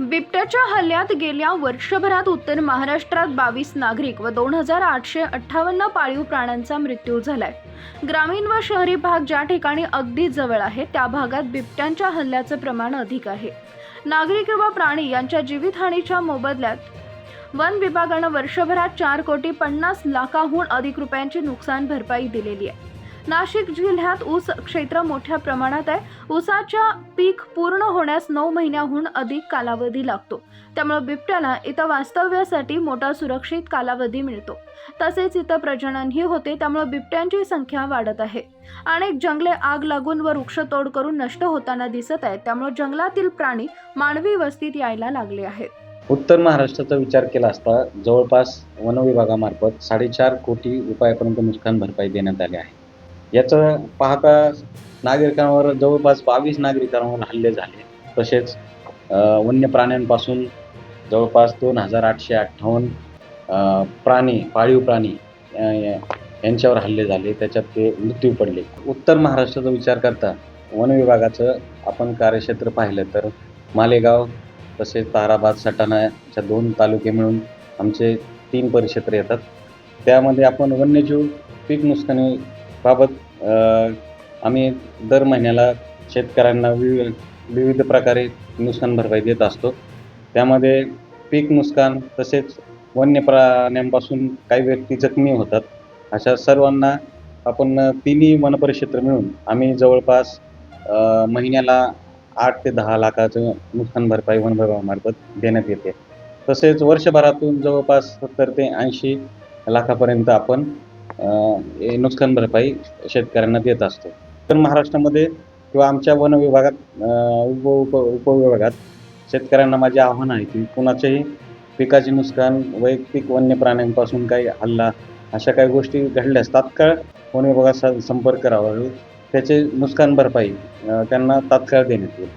बिबट्याच्या हल्ल्यात गेल्या वर्षभरात उत्तर महाराष्ट्रात बावीस नागरिक व दोन हजार आठशे अठ्ठावन्न पाळीव प्राण्यांचा मृत्यू झालाय. ग्रामीण व शहरी भाग ज्या ठिकाणी अगदी जवळ आहे त्या भागात बिबट्यांच्या हल्ल्याचं प्रमाण अधिक आहे. नागरिक व प्राणी यांच्या जीवितहानीच्या मोबदल्यात वन विभागानं वर्षभरात चार कोटी पन्नास लाखाहून अधिक रुपयांची नुकसान भरपाई दिलेली आहे. नाशिक जिल्ह्यात ऊस क्षेत्र मोठ्या प्रमाणात आहे. ऊसाच्या पीक पूर्ण होण्यास नऊ महिन्याहून अधिक कालावधी लागतो. त्यामुळे बिबट्याला इथं वास्तव्यासाठी मोठा सुरक्षित कालावधी मिळतो. तसेच इथं प्रजननही होते त्यामुळे बिबट्यांची संख्या वाढत आहे. अनेक जंगले आग लागून व वृक्षतोड करून नष्ट होताना दिसत आहेत त्यामुळे जंगलातील प्राणी मानवी वस्तीत यायला लागले आहेत. उत्तर महाराष्ट्राचा विचार केला असता जवळपास वनविभागामार्फत साडेचार कोटी रुपयापर्यंत नुकसान भरपाई देण्यात आली आहे. याचं पाहता नागरिकांवर जवळपास बावीस नागरिकांवर हल्ले झाले. तसेच वन्य प्राण्यांपासून जवळपास दोन हजार आठशे अठ्ठावन्न प्राणी पाळीव प्राणी यांच्यावर हल्ले झाले. त्याच्यात ते मृत्यू पडले. उत्तर महाराष्ट्राचा विचार करता वन विभागाचं आपण कार्यक्षेत्र पाहिलं तर मालेगाव तसेच ताराबाद सटाणाच्या दोन तालुके मिळून आमचे तीन परिक्षेत्र येतात. त्यामध्ये आपण वन्यजीव पीक नुकसानी बाबत आम्ही दर महिन्याला शेतकऱ्यांना विवि विविध प्रकारे नुकसान भरपाई देत असतो. त्यामध्ये पीक नुकसान तसेच वन्य प्राण्यांपासून काही व्यक्ती जखमी होतात. अशा सर्वांना आपण तिन्ही वनपरिक्षेत्र मिळून आम्ही जवळपास महिन्याला आठ ते दहा लाखाचं नुकसान भरपाई वन विभागामार्फत देण्यात येते. तसेच वर्षभरातून जवळपास सत्तर ते ऐंशी लाखापर्यंत आपण नुकसान भरपाई शेतकऱ्यांना देत असतो. तर महाराष्ट्रामध्ये किंवा आमच्या वन विभागात उप उप उपविभागात शेतकऱ्यांना माझे आव्हान आहे की कुणाचेही पिकाचे नुकसान वैयक्तिक वन्य प्राण्यांपासून काही हल्ला अशा काही गोष्टी घडल्यास तात्काळ वन विभागात संपर्क करावा. त्याचे नुकसान भरपाई त्यांना तात्काळ देण्यात येईल.